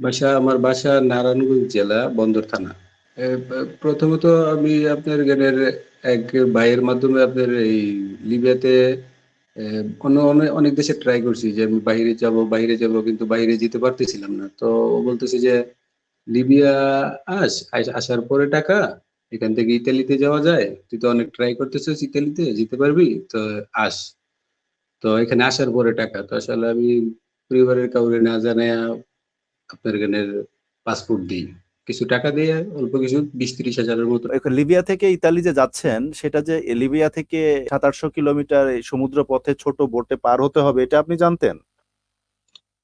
বাসা, আমার বাসা নারায়ণগঞ্জ জেলা, বন্দর থানা। প্রথমত আমি আপনার এখানের এক ভাইয়ের মাধ্যমে আপনার এই লিবিয়াতে অন্য অনেক দেশে ট্রাই করছি যে আমি বাইরে যাব বাইরে যাব, কিন্তু বাইরে যেতে পারতেছিলাম না। তো ও বলতেছে যে, লিবিয়া আস। আস- আসার পরে টাকা, এখান থেকে ইতালিতে যাওয়া যায়। তুই তো অনেক ট্রাই করতেছিস ইতালিতে, যেতে পারবি? তো আস। তো এখানে আসার পরে টাকা। তো আসলে আমি পরিবারের কাউরে না জানায় আপনার পাসপোর্ট দিই। কিছু টাকা দিয়ে অল্প কিছু বিশ ত্রিশ হাজারের মতো। লিবিয়া থেকে ইতালি যে যাচ্ছেন সেটা যে লিবিয়া থেকে সাত আটশো কিলোমিটার সমুদ্র পথে ছোট বোটে পার হতে হবে এটা আপনি জানতেন?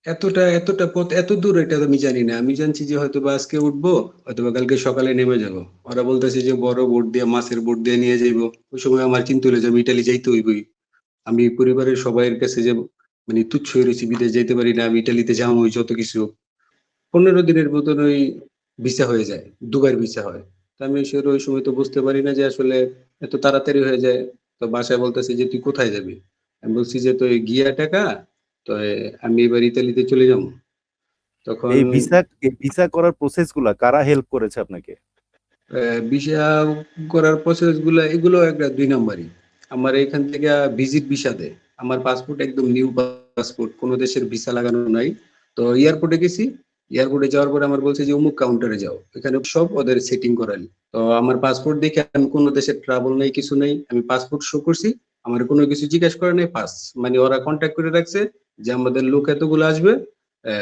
এতটা এতটা পথ এত দূর এটা আমি জানি না। আমি জানছি যে হয়তো বা আজকে উঠবো হয়তো বা কালকে সকালে নেমে যাব। ওরা বলতেছে যে বড় বোট দিয়ে মাছের বোট দিয়ে নিয়ে যাইবো। ওই সময় আমার চিন্তা হলো যে আমি ইটালি যাইতে হইবই। আমি পরিবারের সবাইয়ের কাছে যে মানে তুচ্ছ হয়ে রয়েছি বিদেশ যাইতে পারি না আমি ইটালিতে যাব ওই যত কিছু পনেরো দিনের মতন ওই ভিসা হয়ে যায় দুবার ভিসা হয়। তো আমি সে ওই সময় তো বুঝতে পারি না যে আসলে এত তাড়াতাড়ি হয়ে যায়। তো বাসায় বলতেছে যে তুই কোথায় যাবি? আমি বলছি যে তো গিয়া টাকা তো আমি এবার ইতালিতে চলে যাব। তখন এই ভিসা ভিসা করার প্রসেসগুলা কারা হেল্প করেছে আপনাকে? ভিসা করার প্রসেসগুলা এগুলো একটা দুই নম্বরই। আমার এখান থেকে ভিজিট ভিসা দেয়। আমার পাসপোর্ট একদম নিউ পাসপোর্ট কোনো দেশের ভিসা লাগানো নাই। তো এয়ারপোর্টে গেছি এয়ারপোর্টে যাওয়ার পরে আমার বলছে যে, অমুক কাউন্টারে যাও। এখানে সব ওদের সেটিং করালি। তো আমার পাসপোর্ট দেখে আমি কোনো দেশের ট্রাভেল নেই, কিছু নেই। আমি পাসপোর্ট শো করছি। আমার কোনো কিছু জিজ্ঞেস করে নাই। পাস মানে ওরা কন্ট্যাক্ট করে রাখছে যে, আমাদের লোক এতগুলো আসবে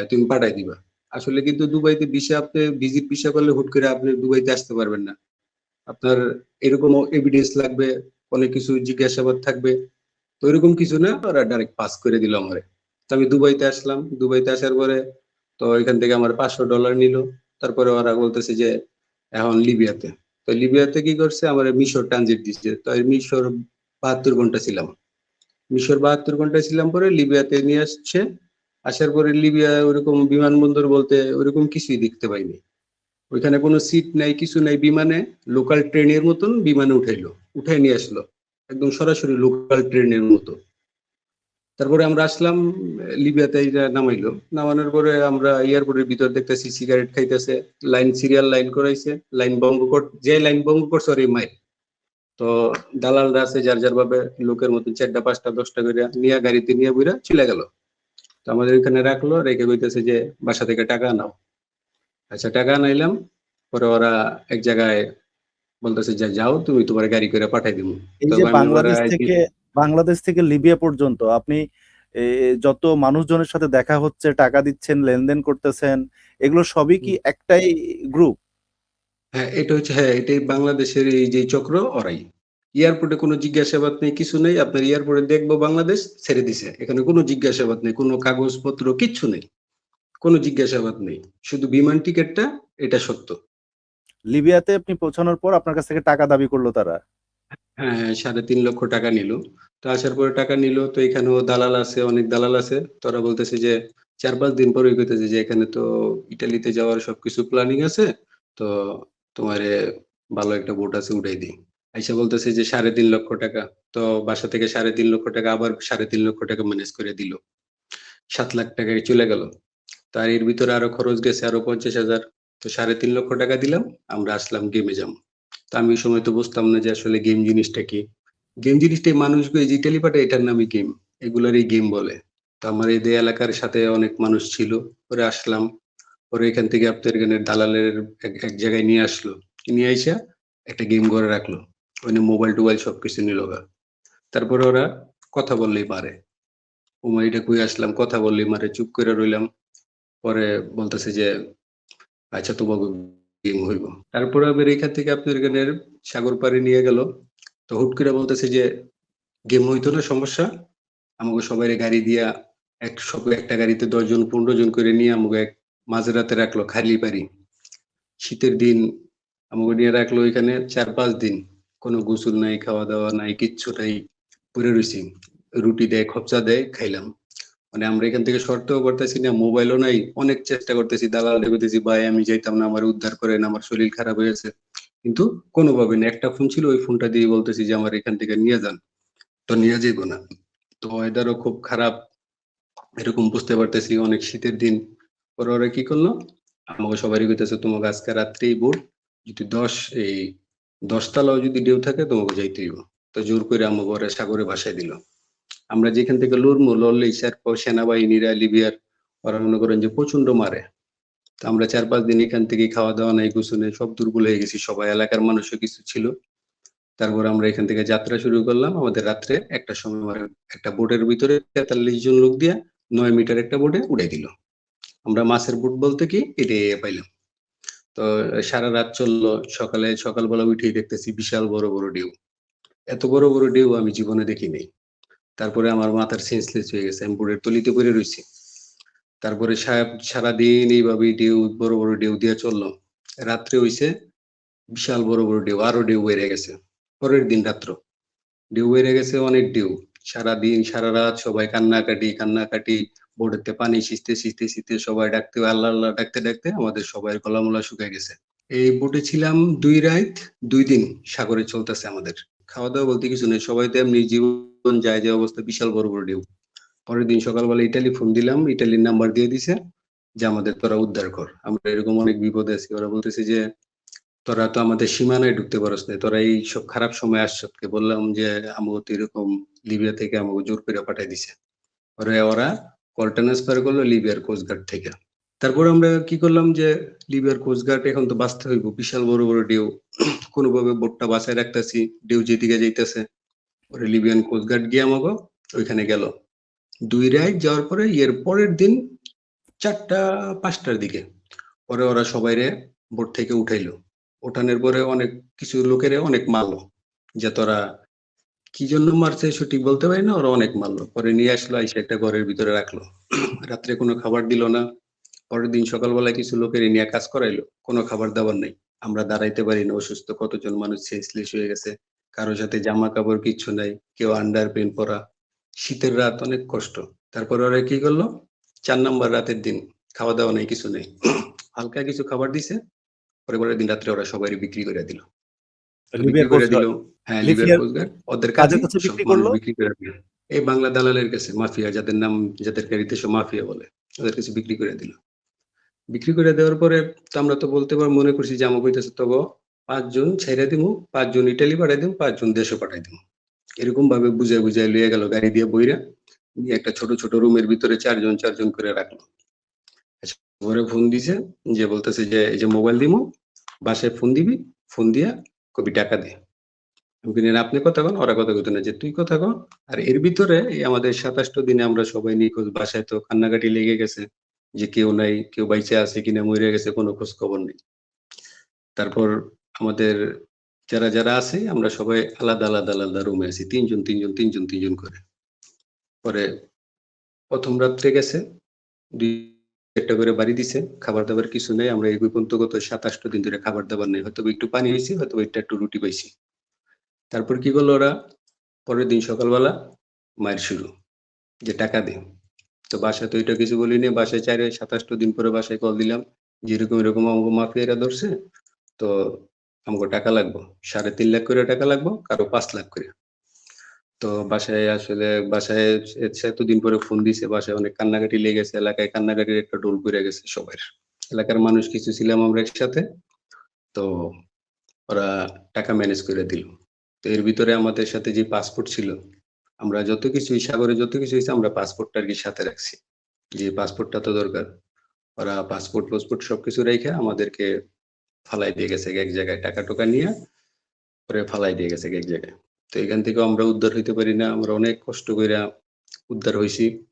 তুমি পাঠাই দিবা। আসলে কিন্তু দুবাইতে ভিসা আপনি ভিজিট ভিসা করলে হুট করে আপনি দুবাইতে আসতে পারবেন না। আপনার এরকম এভিডেন্স লাগবে, অনেক কিছু জিজ্ঞাসাবাদ থাকবে। তো এরকম কিছু না, ওরা ডাইরেক্ট পাস করে দিল আমারে। তো আমি দুবাইতে আসলাম। দুবাইতে আসার পরে তো এখান থেকে আমার পাঁচশো ডলার নিল। তারপরে ওরা বলতেছে যে, এখন লিবিয়াতে। তো লিবিয়াতে কি করছে? আমার মিশর ট্রানজিট দিচ্ছে তো মিশর বাহাত্তর ঘণ্টা ছিলাম। মিশর বাহাত্তর ঘণ্টা ছিলাম পরে লিবিয়াতে নিয়ে আসছে। আসার পরে লিবিয়া ওরকম বিমানবন্দর বলতে ওরকম কিছুই দেখতে পাইনি। ওইখানে কোনো সিট নাই, কিছু নাই, বিমানে লোকাল ট্রেনের মতন বিমানে উঠাইলো। উঠাই নিয়ে আসলো। একদম সরাসরি লোকাল ট্রেনের মতো। তারপরে আমরা আসলাম লিবিয়াতে এটা নামাইলো। নামানোর পরে আমরা এয়ারপোর্টের ভিতর দেখতেছি সিগারেট খাইতেছে লাইন সিরিয়াল লাইন করাইছে লাইন বঙ্গ কর যে লাইন বঙ্গ করছে ওর মাইল তো দালালরা আছে যার যার ভাবে লোকের মতন চারটা পাঁচটা দশটা করে নিয়ে গাড়িতে নিয়ে বইরা চলে গেল। তো আমাদের এখানে রাখল রেখে কইতেছে যে বাসা থেকে টাকা নাও। আচ্ছা টাকা নাইলাম পরে ওরা এক জায়গায় বলতেছে যে যাও তুমি তোমার গাড়ি করে পাঠাই দিব বাংলাদেশ থেকে বাংলাদেশ থেকে লিবিয়া পর্যন্ত আপনি যত মানুষজনের সাথে দেখা হচ্ছে টাকা দিচ্ছেন লেনদেন করতেছেন এগুলো সবই কি একটাই গ্রুপ হ্যাঁ এটা হচ্ছে হ্যাঁ এটাই বাংলাদেশের এই যে চক্র ওরাই। এয়ারপোর্টে কোনো জিজ্ঞাসাবাদ নেই কিছু নেই আপনার এয়ারপোর্টে দেখব বাংলাদেশ ছেড়ে দিছে। এখানে কোনো জিজ্ঞাসাবাদ নেই কোনো কাগজপত্র কিচ্ছু নেই। কোনো জিজ্ঞাসাবাদ নেই শুধু বিমান টিকিটটা এটা সত্য। লিবিয়াতে আপনি পৌঁছানোর পর আপনার কাছ থেকে টাকা দাবি করল তারা। হ্যাঁ সাড়ে তিন লক্ষ টাকা নিল। তো আসার পরে টাকা নিল, তো এখানেও দালাল আছে, অনেক দালাল আছে। তোরা বলতেছে যে, চার পাঁচ দিন পরে কইতেছে যে, এখানে তো ইটালিতে যাওয়ার সবকিছু প্ল্যানিং আছে, তো তোমারে ভালো একটা বোট আছে, উঠাই দিই। আইসা বলতেছে যে, সাড়ে তিন লক্ষ টাকা। তো বাসা থেকে সাড়ে তিন লক্ষ টাকা, আবার সাড়ে তিন লক্ষ টাকা ম্যানেজ করে দিল। সাত লাখ টাকায় চলে গেল। তার এর ভিতরে আরও খরচ গেছে আরও পঞ্চাশ হাজার। তো সাড়ে তিন লক্ষ টাকা দিলাম, আমরা আসলাম গেমে যাম তা আমি সময় তো বুঝতাম না যে আসলে গেম জিনিসটা কি। গেম জিনিসটাই মানুষকে যে ইটালি পাঠায় এটার নামই গেম এগুলারই গেম বলে। তো আমার এই যে এলাকার সাথে অনেক মানুষ ছিল। পরে আসলাম। পরে এখান থেকে আপনার এখানে দালালের এক জায়গায় নিয়ে আসলো। নিয়ে আইসা একটা গেম ঘরে রাখল। ওখানে মোবাইল টোবাইল সবকিছু নিল গা। তারপরে ওরা কথা বললেই পারে ওমা এটা কই আসলাম? কথা বললেই মারে। চুপ করে রইলাম। পরে বলতেছে যে আচ্ছা তোমাকে হইব। তারপরে এখান থেকে আপনার এখানে সাগর পাড়ি নিয়ে গেল। তো হুট করে বলতেছে যে, গেম হইতো না, সমস্যা। আমাকে সবাই গাড়ি দিয়া এক সব একটা গাড়িতে দশজন পনেরো জন করে নিয়ে আমাকে এক মাঝরাতে রাখল খালি পারি শীতের দিন আমাকে নিয়ে রাখল এখানে চার পাঁচ দিন। কোনো গোসল নাই, খাওয়া দাওয়া নাই, কিচ্ছু নাই পরে রয়েছি রুটি দেয় খপচা দেয়, খাইলাম। মানে আমরা এখান থেকে সরতেও পারতেছি না মোবাইলও নাই, অনেক চেষ্টা করতেছি, দালাল দেখতেছি ভাই, আমি যাইতাম না, আমার উদ্ধার করেন, আমার শরীর খারাপ হয়েছে কিন্তু কোনোভাবে না, একটা ফোন ছিল, ওই ফোনটা দিয়ে বলতেছি যে, আমার এখান থেকে নিয়ে যান। তো নিয়ে যাইবো না। তো ওয়েদারও খুব খারাপ, এরকম বুঝতে পারতেছি, অনেক শীতের দিন। পরে ওরা কি করল? আমাকে সবারই কইতেছে, তোমাকে আজকে রাত্রেই বোট যদি দশ, এই দশতলাও যদি ঢেউ থাকে, তোমাকে যাইতে হইব তো জোর করে আমাকে ওরা সাগরে ভাসায় দিল। আমরা যেখান থেকে লড়মু লড়লেই স্যার সেনাবাহিনীরা লিবিয়ার ওরা মনে করেন যে প্রচণ্ড মারে। তো আমরা চার পাঁচ দিন এখান থেকে খাওয়া দাওয়া নাই নেই, সব দুর্বল হয়ে গেছি। সবাই এলাকার মানুষও কিছু ছিল। তারপর আমরা এখান থেকে যাত্রা শুরু করলাম। আমাদের রাত্রে একটা সময় একটা বোটের ভিতরে তেতাল্লিশ জন লোক দিয়ে নয় মিটার একটা বোটে উড়ে দিল। আমরা মাছের বোট বলতে কি? এটা পাইলাম। তো সারা রাত চলল। সকালে সকালবেলা উঠেই দেখতেছি বিশাল বড় বড় ঢেউ। এত বড় বড় ঢেউ আমি জীবনে দেখি নাই তারপরে আমার মাথার সেন্সলেস হয়ে গেছে, আমি বোটের তলিতে পড়ে রয়েছি। তারপরে সাহেব সারাদিন এইভাবে ঢেউ, বড় বড় ঢেউ দিয়ে চলল রাত্রে হইছে বিশাল বড় বড় ঢেউ, আরও ঢেউ বেড়ে গেছে। পরের দিন রাত্র। ঢেউ বেড়ে গেছে, অনেক ঢেউ। সারাদিন, সারা রাত সবাই কান্নাকাটি কান্নাকাটি বোটেতে পানি সিঁচতে সিঁচতে সিঁচতে সবাই ডাকতে, আল্লাহ আল্লাহ ডাকতে ডাকতে আমাদের সবাই গলামলা শুকিয়ে গেছে। এই বোটে ছিলাম দুই রাত, দুই দিন সাগরে চলতেছে আমাদের। খাওয়া দাওয়া বলতে কিছু নেই। সবাই তো এমনি জীবন যায় যে অবস্থা, বিশাল বড় বড় ঢেউ পরের দিন সকালবেলা ইটালি ফোন দিলাম ইটালির নাম্বার দিয়ে দিছে যে, আমাদের তোরা উদ্ধার কর। আমরা এরকম অনেক বিপদে আছি। ওরা বলতেছে যে, তোরা তো আমাদের সীমানায় ঢুকতে পারস না তোরা এই সব খারাপ সময় আসছকে বললাম যে, আমাকে তো এরকম লিবিয়া থেকে আমাকে জোর করে পাঠাই দিছে। ওরা ওরা কল ট্রান্সফার করল লিবিয়ার কোস্টগার্ড থেকে। তারপর আমরা কি করলাম যে লিবিয়ার কোস্টগার্ড এখন তো বাঁচতে হইব। বিশাল বড় বড় ডেউ কোনোভাবে বোটটা বাঁচায় রাখতেছি ডেউ যেদিকে যাইতেছে, পরে লিবিয়ান কোস্টগার্ড গিয়ে আমাকে ওইখানে গেল। দুই রাত যাওয়ার পরে এর পরের দিন চারটা, পাঁচটার দিকে, পরে ওরা সবাই রে বোট থেকে উঠাইলো। ওঠানোর পরে অনেক কিছু লোকেরে অনেক মারলো, যে তোরা কি জন্য মারছে সঠিক বলতে পারি না, ওরা অনেক মারলো। পরে নিয়ে আসলো এসে একটা ঘরের ভিতরে রাখল। রাত্রে কোনো খাবার দিল না। পরের দিন সকালবেলা কিছু লোকের নিয়ে কাজ করাইলো কোনো খাবার দাবার নাই। আমরা দাঁড়াইতে পারি না অসুস্থ কতজন মানুষ সেন্সলেস হয়ে গেছে কারোর সাথে জামা কাপড় কিচ্ছু নাই কেউ আন্ডার প্যান্ট পরা। শীতের রাত অনেক কষ্ট। তারপরে ওরা কি করল? চার নাম্বার রাতের দিন খাওয়া দাওয়া নেই কিছু নেই। হালকা কিছু খাবার দিছে পরে পরের দিন রাত্রে ওরা সবাই বিক্রি করে দিল। ওদের বিক্রি করে দিল। এই বাংলা দালালের কাছে মাফিয়া যাদের নাম যাদের গাড়িতে সব মাফিয়া বলে ওদের কাছে বিক্রি করে দিল। বিক্রি করে দেওয়ার পরে তো আমরা তো বলতে পার মনে করছি যে আমাকে কইতেছে তবে পাঁচজন ছেড়ে দিব পাঁচজন ইটালি পাঠাই দিব পাঁচজন দেশে পাঠাই দিব এরকম ভাবে বুঝাই বুঝাই লইয়ে গেল গাড়ি দিয়ে বইরা একটা ছোট ছোট রুমের ভিতরে চারজন চারজন করে রাখল আচ্ছা, ঘরে ফোন দিছে যে বলতেছে যে এই যে মোবাইল দিমু বাসায় ফোন দিবি ফোন দিয়া কবি টাকা দে। আপনি কথা কন ওরা কথা কইতো না যে তুই কথা কন। আর এর ভিতরে আমাদের সাতাশটা দিনে আমরা সবাই নিখোঁজ বাসায় তো কান্নাকাটি লেগে গেছে। যে কেউ নাই, কেউ বাইচে আছে কিনা, মরে গেছে, কোনো খোঁজ খবর নেই। তারপর আমাদের যারা যারা আছে, আমরা সবাই আলাদা আলাদা আলাদা রুমে আছি। তিনজন তিনজন তিনজন তিনজন করে। পরে প্রথম রাত্রে গেছে, দুই একটা করে বাড়ি দিছে খাবার দাবার কিছু নেই। আমরা এই পর্যন্ত গত সাতাশটা দিন ধরে খাবার দাবার নেই। হয়তো একটু পানি হয়েছে, হয়তো একটা একটু একটু রুটি পাইছি। তারপর কি করল ওরা? পরের দিন সকালবেলা মায়ের শুরু, যে টাকা দে তো বাসায় তো এটা কিছু বলিনি, বাসায় চারে সাতাশটা দিন পরে বাসায় কল দিলাম। যে এরকম আমাকে মাফিয়ারা ধরছে, তো আমাকে টাকা লাগবে। সাড়ে তিন লাখ করে টাকা লাগবো, কারও পাঁচ লাখ করে। তো বাসায় আসলে, বাসায় এতদিন পরে ফোন দিছে, বাসায় অনেক কান্নাকাটি লেগে গেছে এলাকায় কান্নাকাটির একটা ডোল পড়ে গেছে সবার এলাকার মানুষ কিছু ছিলাম আমরা একসাথে, তো ওরা টাকা ম্যানেজ করে দিল। তো এর ভিতরে আমাদের সাথে যে পাসপোর্ট ছিল আমরা যত কিছু সাগরে যত কিছু হয়েছে, আমরা পাসপোর্টটা আর কি সাথে রাখছি। যে পাসপোর্টটা তো দরকার। ওরা পাসপোর্ট পাসপোর্ট সবকিছু রেখে আমাদেরকে ফালাই দিয়ে গেছে, এক জায়গায় টাকা টোকা নিয়ে পরে ফালাই দিয়ে গেছে এক জায়গায়। তো এখান থেকে আমরা উদ্ধার হইতে পারি না। আমরা অনেক কষ্ট করে উদ্ধার হয়েছি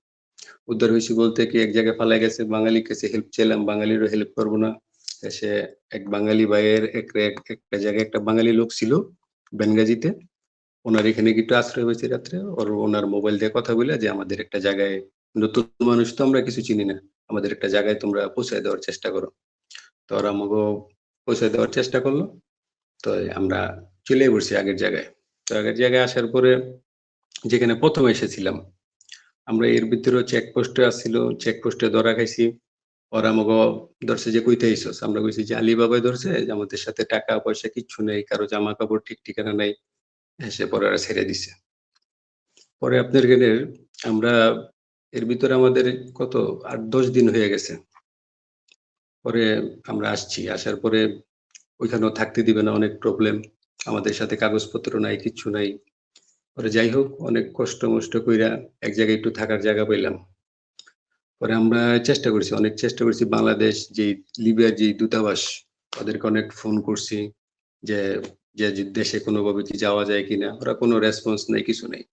উদ্ধার হয়েছি বলতে কি, এক জায়গায় ফালাই গেছে, বাঙালির কাছে হেল্প চাইলাম, বাঙালিরও হেল্প করব না। এসে এক বাঙালি ভাইয়ের এক- একটা জায়গায় একটা বাঙালি লোক ছিল, বেনগাজিতে। ওনার এখানে একটু আশ্রয় হয়েছে রাত্রে? ওর ওনার মোবাইল দিয়ে কথা বলে যে, আমাদের একটা জায়গায় নতুন মানুষ তো আমরা কিছু চিনি না। আমাদের একটা জায়গায় তোমরা পৌঁছায় দেওয়ার চেষ্টা করো। তো ওরা আমাকে পৌঁছায় দেওয়ার চেষ্টা করল। তো আমরা চলে পড়ছি আগের জায়গায়। তো আগের জায়গায় আসার পরে যেখানে প্রথম এসেছিলাম, আমরা এর ভিতরে চেকপোস্টে আসছিল চেকপোস্টে ধরা খাইছি। ওরা আমাকে ধরছে যে, কইতে আইসস? আমরা কইছি যে, আলিবাবাই ধরছে আমাদের সাথে টাকা পয়সা কিচ্ছু নেই, কারও জামা কাপড় ঠিক ঠিকানা নাই। এসে পরে ওরা ছেড়ে দিছে। পরে আপনার গেলে আমরা এর ভিতরে আমাদের কত? আট, দশ দিন হয়ে গেছে। পরে আমরা আসছি। আসার পরে ওইখানেও থাকতে দিবে না, অনেক প্রবলেম আমাদের সাথে কাগজপত্র নাই কিচ্ছু নাই। পরে যাই হোক, অনেক কষ্ট মষ্ট কইরা এক জায়গায় একটু থাকার জায়গা পেলাম পরে আমরা চেষ্টা করছি, অনেক চেষ্টা করছি। বাংলাদেশ যে লিবিয়ার যে দূতাবাস, তাদেরকে অনেক ফোন করছি যে যে দেশে কোনোভাবে কি যাওয়া যায় কিনা, ওরা কোনো রেসপন্স নেই, কিছু নেই।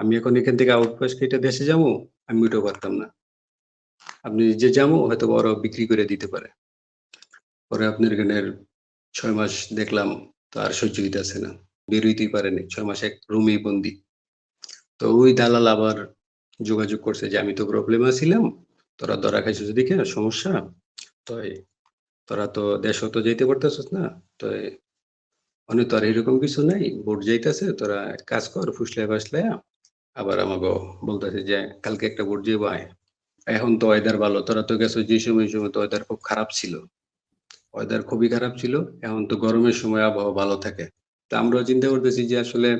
আমি এখন এখান থেকে আউটপাস কেটে দেশে যাব, আমি ওইটাও পারতাম না। আপনি যে যাব হয়তো ওরা বিক্রি করে দিতে পারে। পরে আপনার এখানের ছয় মাস দেখলাম, তো আর সহ্য হইতেছে না। বেরোইতেই পারেনি ছয় মাস এক রুমেই বন্দি। তো ওই দালাল আবার যোগাযোগ করছে যে, আমি তো প্রবলেম ছিলাম, তোরা ধরা খাইছিস দেখে সমস্যা? তো তোরা তো দেশও তো যেতে পারতেছিস না তো অনেক তো আর এরকম কিছু নাই বোর্ড যাইতেছে, তোরা কাজ কর ফুসলে ফাসলে আবার আমাকে বলতেছে যে, কালকে একটা বোর্ড যাব আয়। এখন তো ওয়েদার ভালো, তোরা তো গেছো যে সময় সময় তো ওয়েদার খুব খারাপ ছিল। ওয়েদার খুবই খারাপ ছিল, এখন তো গরমের সময় আবহাওয়া ভালো থাকে। তা আমরাও চিন্তা করতেছি যে, আসলে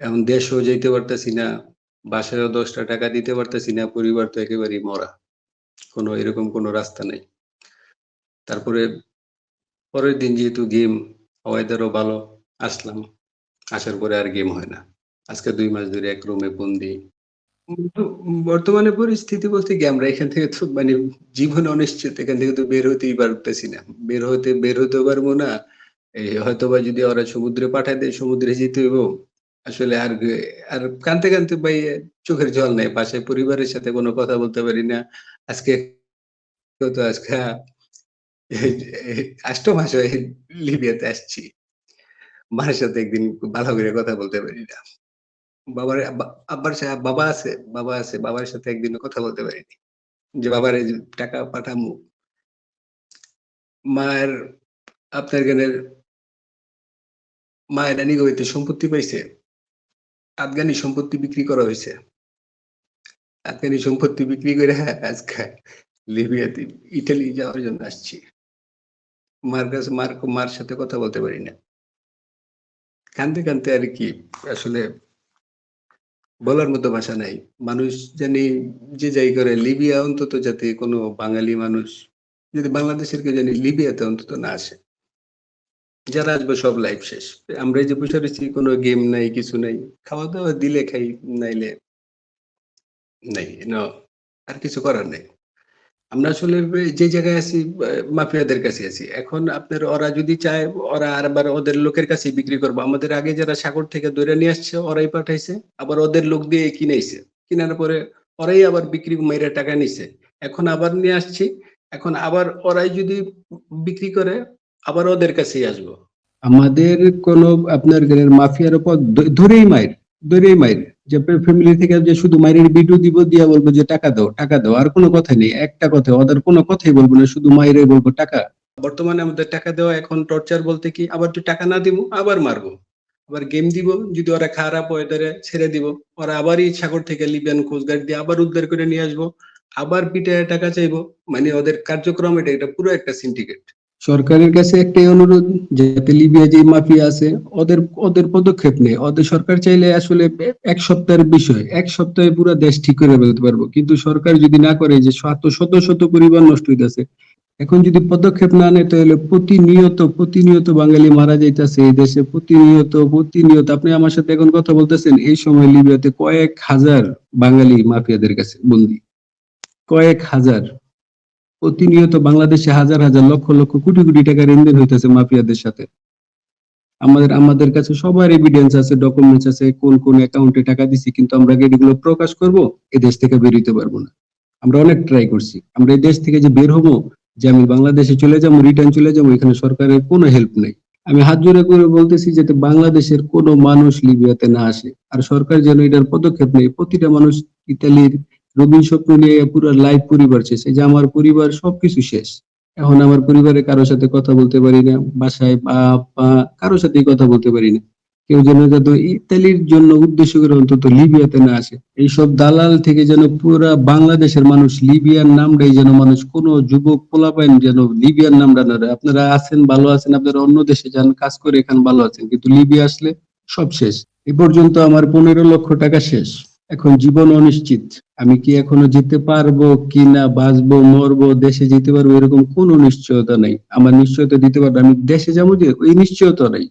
এখন দেশও যেতে পারতেছি না, বাসায়ও দশটা টাকা দিতে পারতেছি না, পরিবার তো একেবারেই মরা। কোনো এরকম কোনো রাস্তা নেই। তারপরে, পরের দিন যেহেতু গেম ওয়েদারও ভালো, আসলাম। আসার পরে আর গেম হয় না। আজকে দুই মাস ধরে এক রুমে বন্দি। বর্তমানে পরিস্থিতি বলতে কি, আমরা এখান থেকে তো মানে জীবন অনিশ্চিত, এখান থেকে তো বের হতেই পারতেছি না। বের হতে বের হতে পারব না। এই হয়তো বা যদি ওরা সমুদ্রে পাঠায় দেয়, সমুদ্রে যেতে হইব। আসলে আর আর কানতে কানতে ভাই, চোখের জল নেই পাশে পরিবারের সাথে কোনো কথা বলতে পারি না। আজকে তো আজকে আষ্ট মাস হয়ে লিবিয়াতে আসছি। মার সাথে একদিন ভালো করে কথা বলতে পারি না। বাবার আব্বার সাথে বাবা আছে বাবা আছে, বাবার সাথে একদিন কথা বলতে পারিনি। যে বাবার টাকা পাঠামু। মায়ের, আপনার এখানের মায়ের গইতে সম্পত্তি পাইছে। আফগানি সম্পত্তি বিক্রি করা হয়েছে আফগানি সম্পত্তি বিক্রি করে হ্যাঁ আজকে লিবিয়াতে ইটালি যাওয়ার জন্য আসছি। মার মার সাথে কথা বলতে পারি না। কানতে কানতে আর কি, আসলে বলার মতো ভাষা নাই। মানুষ জানি যে যাই করে, লিবিয়া অন্তত যাতে কোনো বাঙালি মানুষ, যদি বাংলাদেশের কেউ জানি লিবিয়াতে অন্তত না আসে। যারা আসবে সব লাইফ শেষ। আমরা যে বসে রয়েছি, কোনো গেম নাই, কিছু নাই খাওয়া দাওয়া দিলে খাই, নাইলে নাই আর কিছু করার নেই। আমরা আসলে যে জায়গায় আছি মাফিয়াদের কাছে আছি। এখন আপনার ওরা যদি চায়, ওরা আবার ওদের লোকের কাছে বিক্রি করব। আমাদের আগে যারা সাগর থেকে ধরে নিয়ে আসছে, ওরাই পাঠাইছে। আবার ওদের লোক দিয়ে কিনেছে কিনার পরে ওরাই আবার বিক্রি মাইরা টাকা নিছে। এখন আবার নিয়ে আসছি। এখন আবার ওরাই যদি বিক্রি করে, আবার ওদের কাছেই আসব। আমাদের কোন আপনার মাফিয়ার উপর ধরেই মায়ের ধরেই মায়ের যে ফ্যামিলি থেকে যে শুধু মায়ের ভিডিও দিব দিয়া বলব যে টাকা দাও টাকা দাও, আর কোনো কথা নেই, একটা কথা ওদের কোনো কথাই বলব না, শুধু মায়ের বলব টাকা। বর্তমানে আমাদের টাকা দেওয়া এখন টর্চার বলতে কি, আবার তুই টাকা না দিব, আবার মারবো। আবার গেম দিব, যদি ওরা খারাপ ওয়েদারে ছেড়ে দিব। ওরা আবারই সাগর থেকে লিবিয়ান কোস্টগার্ড দিয়ে আবার উদ্ধার করে নিয়ে আসব। আবার পিঠে টাকা চাইব। মানে ওদের কার্যক্রম এটা এটা পুরো একটা সিন্ডিকেট সরকারের কাছে একটাই অনুরোধ যাতে লিবিয়া যে মাফিয়া আছে, ওদের ওদের পদক্ষেপ নেই ওদের সরকার চাইলে আসলে এক সপ্তাহের বিষয়, এক সপ্তাহে পুরো দেশ ঠিক করে ফেলতে পারব। কিন্তু সরকার যদি না করে যে শত শত শত পরিবার নষ্ট হইতেছে, এখন যদি পদক্ষেপ না নেয়, তাহলে প্রতিনিয়ত প্রতিনিয়ত বাঙালি মারা যাইতেছে এই দেশে। প্রতিনিয়ত প্রতিনিয়ত। আপনি আমার সাথে এখন কথা বলতেছেন, এই সময় লিবিয়াতে কয়েক হাজার বাঙালি মাফিয়াদের কাছে বন্দী। কয়েক হাজার। প্রতিনিয়ত বাংলাদেশে হাজার হাজার লক্ষ লক্ষ কোটি কোটি টাকা লেনদেন হইতেছে মাফিয়াদের সাথে। আমাদের আমাদের কাছে সবার এভিডেন্স আছে ডকুমেন্টস আছে, কোন কোন অ্যাকাউন্টে টাকা দিছি, কিন্তু আমরা এগুলো প্রকাশ করব? এই দেশ থেকে বেরোতে পারব না। আমরা অনেক ট্রাই করছি। আমরা এই দেশ থেকে যে বের হব, যে আমি বাংলাদেশে চলে যাব রিটার্ন চলে যাব, এখানে সরকারের কোনো হেল্প নেই। আমি হাত জোড়ে করে বলতেছি যাতে বাংলাদেশের কোনো মানুষ লিবিয়াতে না আসে। আর সরকার যেন এটার পদক্ষেপ নেই প্রতিটা মানুষ ইতালির রবীন স্বপ্ন নিয়ে পুরো লাইফ পরিবার শেষ। এই যে আমার পরিবার সবকিছু শেষ। এখন আমার পরিবারে কারোর সাথে কথা বলতে পারি না, বাসায় বাপ মা কারোর সাথেই কথা বলতে পারি না। কেউ যেন যাতে ইতালির জন্য উদ্দেশ্য করে অন্তত লিবিয়াতে না আসে, এইসব দালাল থেকে যেন পুরা বাংলাদেশের মানুষ লিবিয়ার নামটাই যেন মানুষ কোন যুবক পোলাপাইন যেন লিবিয়ার নামটা না। আপনারা আছেন, ভালো আছেন, আপনারা অন্য দেশে যান, কাজ করে এখানে ভালো আছেন, কিন্তু লিবিয়া আসলে সব শেষ। এ পর্যন্ত আমার পনেরো লক্ষ টাকা শেষ। এখন জীবন অনিশ্চিত। আমি কি এখনও যেতে পারব কি না বাঁচবো, মরবো, দেশে যেতে পারব, এরকম কোনো নিশ্চয়তা নাই। আমার নিশ্চয়তা দিতে পারব আমি দেশে যাব যে, ওই নিশ্চয়তা নাই।